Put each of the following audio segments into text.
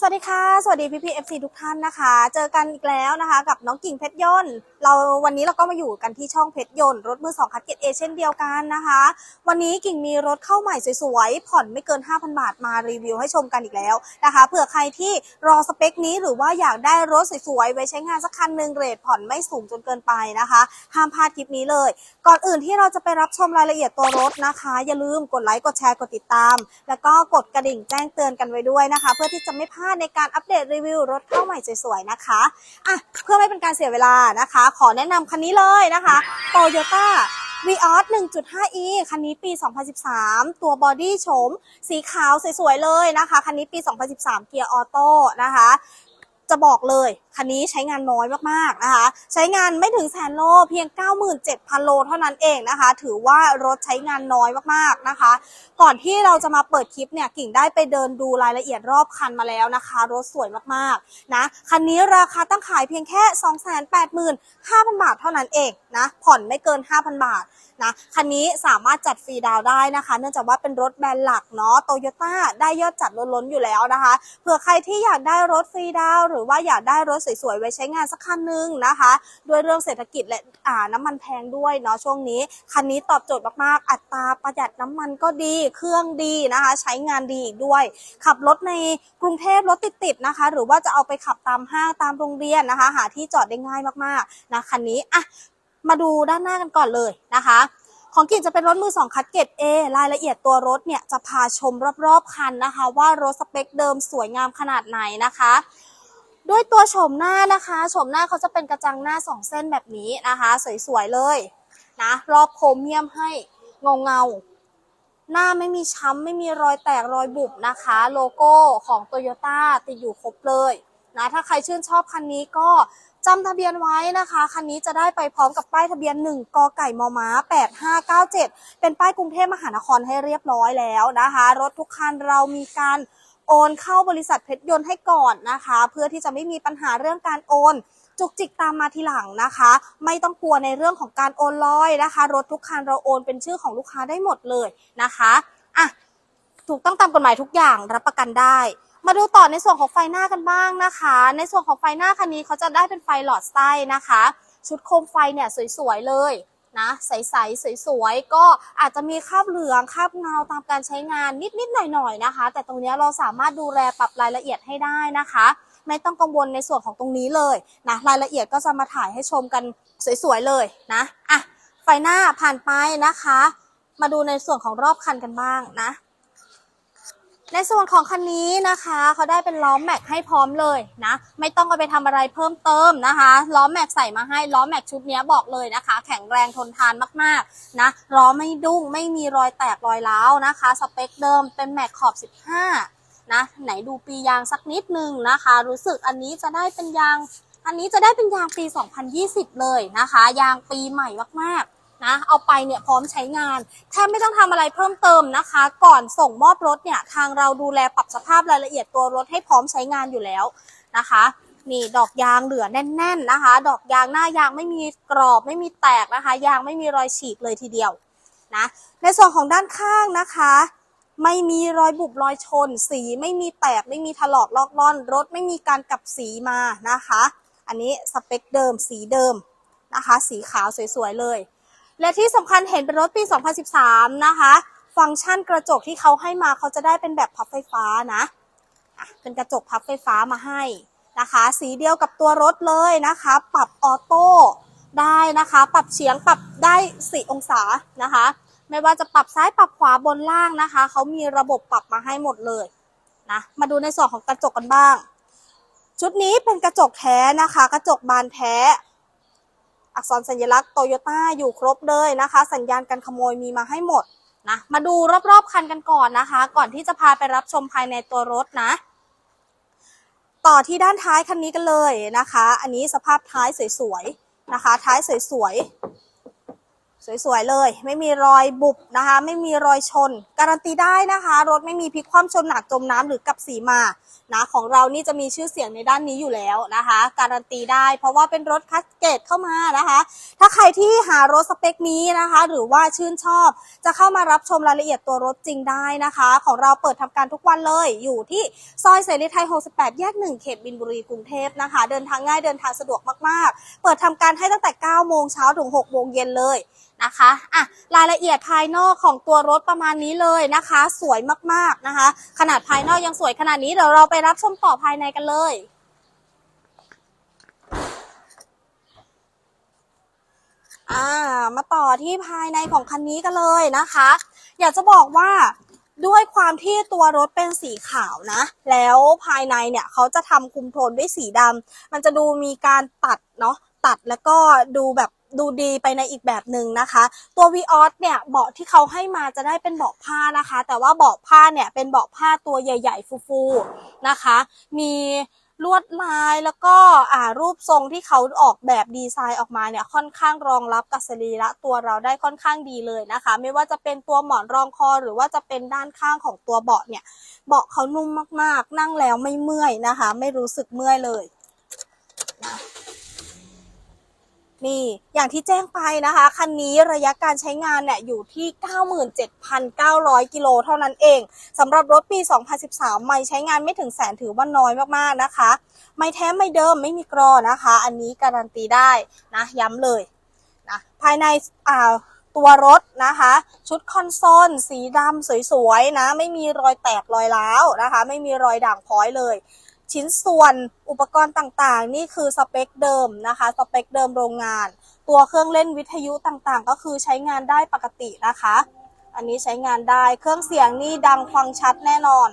สวัสดีค่ะ สวัสดีพี่พีเอฟซีทุกท่านนะคะ เจอกันอีกแล้วนะคะ กับน้องกิ่งเพชรยนเราวันนี้เราก็มาอยู่กันที่ช่องเพชรยนต์รถมือสองคัดเกตเอเช่นเดียวกันนะคะ วันนี้กิ่งมีรถเข้าใหม่สวยๆ ผ่อนไม่เกิน 5,000 บาทมารีวิวให้ชมกันอีกแล้วนะคะเผื่อใครที่รอสเปคนี้หรือว่าอยากได้รถสวยๆ ไว้ใช้งานสักคันหนึ่งเรทผ่อนไม่สูงจนเกินไปนะคะ ห้ามพลาดคลิปนี้เลย ก่อนอื่นที่เราจะไปรับชมรายละเอียดตัวรถนะคะ อย่าลืมกดไลค์กดแชร์กดติดตาม แล้วก็กดกระดิ่งแจ้งเตือนกันไว้ด้วยนะคะ เพื่อที่จะไม่พลาดในการอัปเดตรีวิวรถเข้าใหม่สวยๆนะคะอะเพื่อไม่เป็นการเสียเวลานะคะขอแนะนำคันนี้เลยนะคะ Toyota v ีออส 1.5e คันนี้ปี 2013 ตัวบอดี้โฉมสีขาวสวยๆเลยนะคะ คันนี้ปี 2013 เกียร์ออโต้นะคะ จะบอกเลยคันนี้ใช้งานน้อยมากๆนะคะ ใช้งานไม่ถึงแสนโลเพียง 97,000 โลเท่านั้นเองนะคะ ถือว่ารถใช้งานน้อยมากๆนะคะ ก่อนที่เราจะมาเปิดคลิปเนี่ยกิ่งได้ไปเดินดูรายละเอียดรอบคันมาแล้วนะคะ รถสวยมากๆนะคันนี้ราคาตั้งขายเพียงแค่ 285,000 บาทเท่านั้นเองนะผ่อนไม่เกิน 5,000 บาทนะคันนี้สามารถจัดฟรีดาวได้นะคะ เนื่องจากว่าเป็นรถแบรนด์หลักเนาะโตโยต้าได้ยอดจัดล้นๆอยู่แล้วนะคะเผื่อใครที่อยากได้รถฟรีดาวหรือือว่าอยากได้รถสวยๆไว้ใช้งานสักคันหนึงนะคะ ด้วยเรื่องเศรษฐกิจและอ่าน้ำมันแพงด้วยเนาะช่วงนี้คันนี้ตอบโจทย์มากๆ อัตราประหยัดน้ำมันก็ดี เครื่องดีนะคะ ใช้งานดีอีกด้วย ขับรถในกรุงเทพรถติดๆนะคะ หรือว่าจะเอาไปขับตามห้างตามโรงเรียนนะคะ หาที่จอดได้ง่ายมากๆนะคันนี้อะมาดูด้านหน้ากันก่อนเลยนะคะของกิ่งจะเป็นรถมือสองคัดเกรด A รายละเอียดตัวรถเนี่ยจะพาชมรอบๆคันนะคะ ว่ารถสเปคเดิมสวยงามขนาดไหนนะคะ ด้วยตัวโฉมหน้านะคะโฉมหน้าเขาจะเป็นกระจังหน้าสองเส้นแบบนี้นะคะ สวยๆเลยนะรอบโครเมียมให้เงาเงาหน้าไม่มีช้ำไม่มีรอยแตกรอยบุบนะคะ โลโก้ของโตโยต้าติดอยู่ครบเลยนะถ้าใครชื่นชอบคันนี้ก็จำทะเบียนไว้นะคะ คันนี้จะได้ไปพร้อมกับป้ายทะเบียน 1 กไก่มม้า 8597 เป็นป้ายกรุงเทพมหานครให้เรียบร้อยแล้วนะคะ รถทุกคันเรามีการ โอนเข้าบริษัทเพชรยนต์ให้ก่อนนะคะ เพื่อที่จะไม่มีปัญหาเรื่องการโอน จุกจิกตามมาทีหลังนะคะ ไม่ต้องกลัวในเรื่องของการโอนลอยนะคะ รถทุกคันเราโอนเป็นชื่อของลูกค้าได้หมดเลยนะคะอะถูกต้องตามกฎหมายทุกอย่างรับประกันได้มาดูต่อในส่วนของไฟหน้ากันบ้างนะคะ ในส่วนของไฟหน้าคันนี้เขาจะได้เป็นไฟหลอดไส้นะคะ ชุดโคมไฟเนี่ยสวยๆเลย นะใสๆสวยๆก็อาจจะมีคราบเหลืองคราบเงาตามการใช้งานนิดๆหน่อยๆนะคะ แต่ตรงนี้เราสามารถดูแลปรับรายละเอียดให้ได้นะคะ ไม่ต้องกังวลในส่วนของตรงนี้เลยนะรายละเอียดก็จะมาถ่ายให้ชมกันสวยๆเลยนะอะไฟหน้าผ่านไปนะคะ มาดูในส่วนของรอบคันกันบ้างนะ ในส่วนของคันนี้นะคะเขาได้เป็นล้อแม็กให้พร้อมเลยนะไม่ต้องเอาไปทำอะไรเพิ่มเติมนะคะล้อแม็กใส่มาให้ล้อแม็กชุดนี้บอกเลยนะคะ แข็งแรงทนทานมากๆนะล้อไม่ดุ้งไม่มีรอยแตกรอยร้าวนะคะ สเปคเดิมเป็นแม็กขอบ 15 นะไหนดูปียางสักนิดนึงนะคะ รู้สึกอันนี้จะได้เป็นยาง อันนี้จะได้เป็นยางปี 2020 เลยนะคะ ยางปีใหม่มากๆ นะเอาไปเนี่ยพร้อมใช้งานแทบไม่ต้องทำอะไรเพิ่มเติมนะคะ ก่อนส่งมอบรถเนี่ยทางเราดูแลปรับสภาพรายละเอียดตัวรถให้พร้อมใช้งานอยู่แล้วนะคะนี่ดอกยางเหลือแน่น ๆนะคะ ดอกยางหน้ายางไม่มีกรอบไม่มีแตกนะคะ ยางไม่มีรอยฉีกเลยทีเดียวนะในส่วนของด้านข้างนะคะ ไม่มีรอยบุบรอยชน สีไม่มีแตกไม่มีถลอกลอกล่อน รถไม่มีการกลับสีมานะคะ อันนี้สเปคเดิมสีเดิมนะคะ สีขาวสวยๆเลย และที่สำคัญเห็นเป็นรถปี 2013 นะคะ ฟังก์ชันกระจกที่เขาให้มาเขาจะได้เป็นแบบพับไฟฟ้านะะเป็นกระจกพับไฟฟ้ามาให้นะคะ สีเดียวกับตัวรถเลยนะคะ ปรับออโต้ได้นะคะ ปรับเฉียงปรับได้ 4 องศานะคะ ไม่ว่าจะปรับซ้ายปรับขวาบนล่างนะคะ เขามีระบบปรับมาให้หมดเลยนะ มาดูในส่วนของกระจกกันบ้าง ชุดนี้เป็นกระจกแท้นะคะ กระจกบานแท้ อักษรสัญลักษณ์โตโยต้าอยู่ครบเลยนะคะ สัญญาณการขโมยมีมาให้หมดนะมาดูรอบๆคันกันก่อนนะคะ ก่อนที่จะพาไปรับชมภายในตัวรถนะ ต่อที่ด้านท้ายคันนี้กันเลยนะคะ อันนี้สภาพท้ายสวยๆนะคะ ท้ายสวยๆสวยๆเลย ไม่มีรอยบุบนะคะ ไม่มีรอยชน การันตีได้นะคะ รถไม่มีพลิกคว่ำชนหนักจมน้ำหรือกับสีมา นะของเรานี่จะมีชื่อเสียงในด้านนี้อยู่แล้วนะคะ การันตีได้เพราะว่าเป็นรถคัสเกตเข้ามานะคะ ถ้าใครที่หารถสเปคนี้นะคะ หรือว่าชื่นชอบจะเข้ามารับชมรายละเอียดตัวรถจริงได้นะคะ ของเราเปิดทำการทุกวันเลยอยู่ที่ซอยเสรีไทย 68 แยก 1 เขตบินบุรีกรุงเทพนะคะ เดินทางง่ายเดินทางสะดวกมากๆ เปิดทำการให้ตั้งแต่ 9 โมงเช้าถึง 6 โมงเย็นเลยนะคะอะรายละเอียดภายนอกของตัวรถประมาณนี้เลยนะคะ สวยมากๆนะคะ ขนาดภายนอกยังสวยขนาดนี้เดี๋ยวเราไปรับชมต่อภายในกันเลย อ่า มาต่อที่ภายในของคันนี้กันเลยนะคะ อยากจะบอกว่าด้วยความที่ตัวรถเป็นสีขาวนะ แล้วภายในเนี่ยเขาจะทำคุมโทนด้วยสีดำมันจะดูมีการตัดเนาะตัดแล้วก็ดูแบบ ดูดีไปในอีกแบบหนึ่งนะคะ ตัว v ีออสเนี่ยเบาะที่เขาให้มาจะได้เป็นเบาะผ้านะคะ แต่ว่าเบาะผ้าเนี่ยเป็นเบาะผ้าตัวใหญ่ ๆ ฟูๆนะคะ มีลวดลายแล้วก็อ่ารูปทรงที่เขาออกแบบดีไซน์ออกมาเนี่ยค่อนข้างรองรับกับสรีระตัวเราได้ค่อนข้างดีเลยนะคะ ไม่ว่าจะเป็นตัวหมอนรองคอหรือว่าจะเป็นด้านข้างของตัวเบาะเนี่ยเบาะเขานุ่มมากๆ นั่งแล้วไม่เมื่อยนะคะ ไม่รู้สึกเมื่อยเลยนะ นี่อย่างที่แจ้งไปนะคะ คันนี้ระยะการใช้งานเนี่ยอยู่ที่ 97,900 กิโลเท่านั้นเองสำหรับรถปี 2013 ไม่ใช้งานไม่ถึงแสนถือว่าน้อยมากๆนะคะ ไม่แท้ไม่เดิมไม่มีกรอนะคะ อันนี้การันตีได้นะย้ำเลยนะภายในอ่าตัวรถนะคะ ชุดคอนโซลสีดำสวยๆนะ ไม่มีรอยแตกรอยร้าวนะคะ ไม่มีรอยด่างพ้อยเลย ชิ้นส่วนอุปกรณ์ต่างๆ นี่คือสเปคเดิมนะคะสเปคเดิมโรงงาน ตัวเครื่องเล่นวิทยุต่างๆ ก็คือใช้งานได้ปกตินะคะ อันนี้ใช้งานได้เครื่องเสียงนี่ดังฟังชัดแน่นอน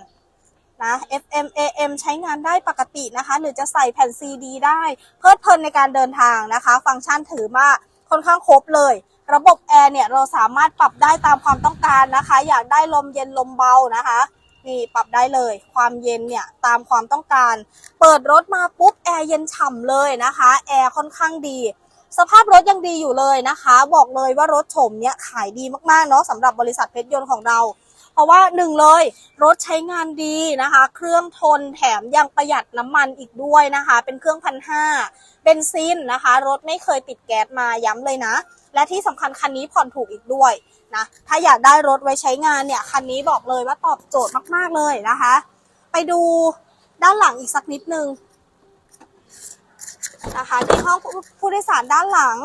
นะ FM AM ใช้งานได้ปกตินะคะ หรือจะใส่แผ่น CD ได้ เพลิดเพลินในการเดินทางนะคะ ฟังก์ชันถือว่าค่อนข้างครบเลย ระบบแอร์เนี่ยเราสามารถปรับได้ตามความต้องการนะคะ อยากได้ลมเย็นลมเบานะคะ นี่ปรับได้เลย ความเย็นเนี่ยตามความต้องการ เปิดรถมาปุ๊บแอร์เย็นฉ่ำเลยนะคะ แอร์ค่อนข้างดี สภาพรถยังดีอยู่เลยนะคะ บอกเลยว่ารถโฉมเนี้ยขายดีมากๆเนาะสำหรับบริษัทเพชรยนต์ของเรา เพราะว่าหนึ่งเลย รถใช้งานดีนะคะ เครื่องทนแถมยังประหยัดน้ำมันอีกด้วยนะคะ เป็นเครื่องพันห้าเบนซินนะคะ รถไม่เคยติดแก๊สมาย้ำเลยนะ และที่สำคัญคันนี้ผ่อนถูกอีกด้วย นะ ถ้าอยากได้รถไว้ใช้งานเนี่ย คันนี้บอกเลยว่าตอบโจทย์มากๆเลยนะคะ ไปดูด้านหลังอีกสักนิดนึงนะคะที่ห้องผู้โดยสารด้านหลัง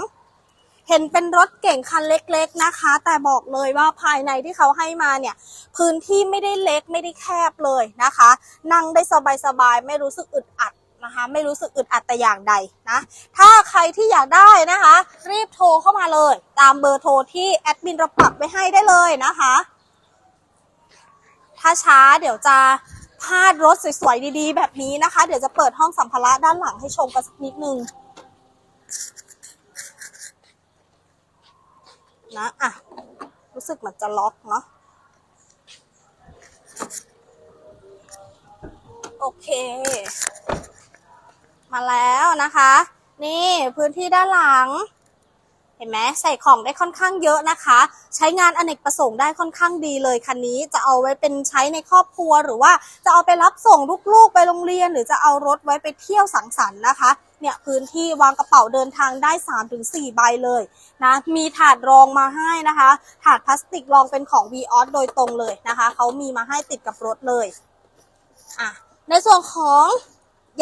เห็นเป็นรถเก่งคันเล็ก ๆนะคะ แต่บอกเลยว่าภายในที่เขาให้มาเนี่ย พื้นที่ไม่ได้เล็กไม่ได้แคบเลยนะคะ นั่งได้สบายๆไม่รู้สึกอึดอัด นะคะ ไม่รู้สึกอึดอัดแต่อย่างใดนะ ถ้าใครที่อยากได้นะคะ รีบโทรเข้ามาเลย ตามเบอร์โทรที่แอดมินเราปรับไว้ให้ได้เลยนะคะ ถ้าช้าเดี๋ยวจะพลาดรถสวยๆดีๆ แบบนี้นะคะ เดี๋ยวจะเปิดห้องสัมภาระด้านหลังให้ชมกันสักนิดนึงนะอะรู้สึกเหมือนจะล็อกเนาะโอเค มาแล้วนะคะ นี่พื้นที่ด้านหลัง เห็นไหมใส่ของได้ค่อนข้างเยอะนะคะ ใช้งานอเนกประสงค์ได้ค่อนข้างดีเลยคันนี้จะเอาไว้เป็นใช้ในครอบครัว หรือว่าจะเอาไปรับส่งลูกๆไปโรงเรียน หรือจะเอารถไว้ไปเที่ยวสังสรรค์นะคะเนี่ยพื้นที่วางกระเป๋าเดินทางได้ 3-4 ใบเลยนะมีถาดรองมาให้นะคะ ถาดพลาสติกรองเป็นของ v ีออสโดยตรงเลยนะคะ เขามีมาให้ติดกับรถเลยอะในส่วนของ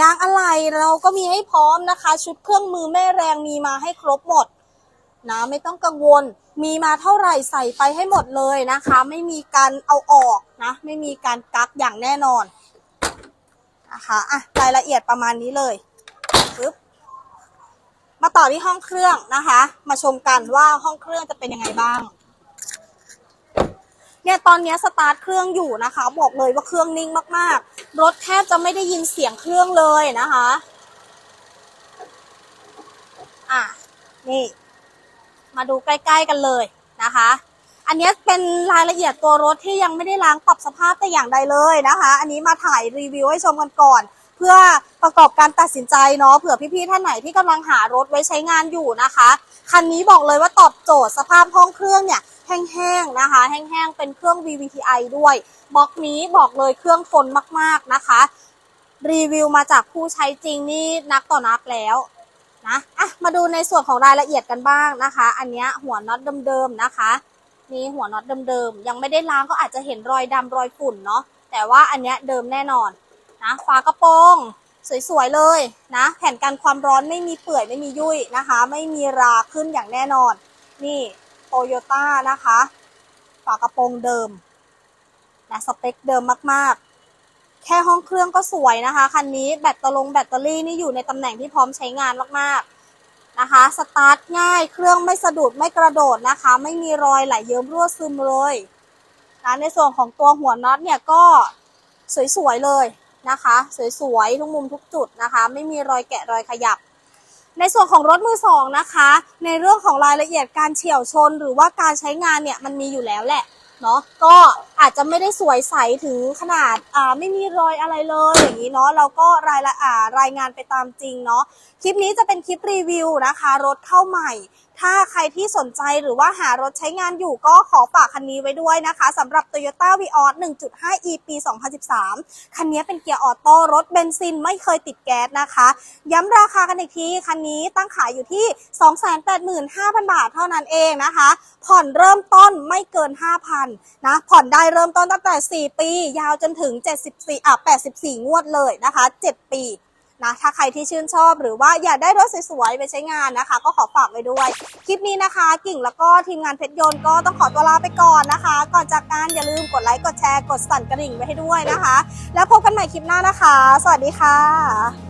ยางอะไหล่เราก็มีให้พร้อมนะคะ ชุดเครื่องมือแม่แรงมีมาให้ครบหมดนะไม่ต้องกังวลมีมาเท่าไหร่ใส่ไปให้หมดเลยนะคะ ไม่มีการเอาออกนะ ไม่มีการกักอย่างแน่นอนนะคะอะรายละเอียดประมาณนี้เลยปึ๊บมาต่อที่ห้องเครื่องนะคะ มาชมกันว่าห้องเครื่องจะเป็นยังไงบ้าง เนี่ยตอนนี้สตาร์ทเครื่องอยู่นะคะ บอกเลยว่าเครื่องนิ่งมากๆ รถแทบจะไม่ได้ยินเสียงเครื่องเลยนะคะ อะนี่ มาดูใกล้ ๆกันเลยนะคะ อันนี้เป็นรายละเอียดตัวรถที่ยังไม่ได้ล้างปรับสภาพแต่อย่างใดเลยนะคะ อันนี้มาถ่ายรีวิวให้ชมกันก่อนเพื่อประกอบการตัดสินใจเนาะเผื่อพี่ๆท่านไหนที่กำลังหารถไว้ใช้งานอยู่นะคะ คันนี้บอกเลยว่าตอบโจทย์สภาพห้องเครื่องเนี่ยแห้งๆนะคะ แห้งๆ เป็นเครื่อง VVTi ด้วยบล็อกนี้บอกเลยเครื่องทนมากๆนะคะ รีวิวมาจากผู้ใช้จริงนี่นักต่อนักแล้วนะอะมาดูในส่วนของรายละเอียดกันบ้างนะคะ อันเนี้ยหัวน็อตเดิมๆนะคะนี่หัวน็อตเดิมๆยังไม่ได้ล้างก็อาจจะเห็นรอยดำรอยฝุ่นเนาะแต่ว่าอันเนี้ยเดิมแน่นอนนะฝากระโปรง สวยๆเลยนะ แผ่นกันความร้อนไม่มีเปื่อยไม่มียุ่ยนะคะ ไม่มีราขึ้นอย่างแน่นอน นี่โตโยต้านะคะ ฝากระโปรงเดิมนะสเปคเดิมมากๆ แค่ห้องเครื่องก็สวยนะคะ คันนี้แบตเตอรงแบตเตอรี่นี่อยู่ในตำแหน่งที่พร้อมใช้งานมากๆนะคะ สตาร์ทง่ายเครื่องไม่สะดุดไม่กระโดดนะคะ ไม่มีรอยไหลเยิ้มรั่วซึมเลยนะในส่วนของตัวหัวน็อตเนี่ยก็สวยๆเลย นะคะ สวยๆทุกมุมทุกจุดนะคะ ไม่มีรอยแกะรอยขยับ ในส่วนของรถมือสองนะคะ ในเรื่องของรายละเอียดการเฉี่ยวชนหรือว่าการใช้งานเนี่ยมันมีอยู่แล้วแหละเนาะก็ อาจจะไม่ได้สวยใสถึงขนาดอ่าไม่มีรอยอะไรเลยอย่างนี้เนาะเราก็รายละอ่ารายงานไปตามจริงเนาะคลิปนี้จะเป็นคลิปรีวิวนะคะ รถเข้าใหม่ ถ้าใครที่สนใจหรือว่าหารถใช้งานอยู่ก็ขอฝากคันนี้ไว้ด้วยนะคะสำหรับ Toyota Vios 1.5e ปี 2013 คันนี้เป็นเกียร์ออโต้รถเบนซินไม่เคยติดแก๊สนะคะ ย้ำราคากันอีกทีคันนี้ตั้งขายอยู่ที่ 285,000 บาทเท่านั้นเองนะคะ ผ่อนเริ่มต้นไม่เกิน 5,000นะผ่อนได้เริ่มต้นตั้งแต่ 4 ปี ยาวจนถึง 74อะ84 งวดเลยนะคะ 7 ปีนะถ้าใครที่ชื่นชอบหรือว่าอยากได้รถสวยๆไปใช้งานนะคะ ก็ขอฝากไว้ด้วย คลิปนี้นะคะ กิ่งแล้วก็ทีมงานเพชรยนต์ก็ต้องขอตัวลาไปก่อนนะคะ ก่อนจากการอย่าลืมกดไลค์กดแชร์กดสั่นกระดิ่งไว้ให้ด้วยนะคะ แล้วพบกันใหม่คลิปหน้านะคะ สวัสดีค่ะ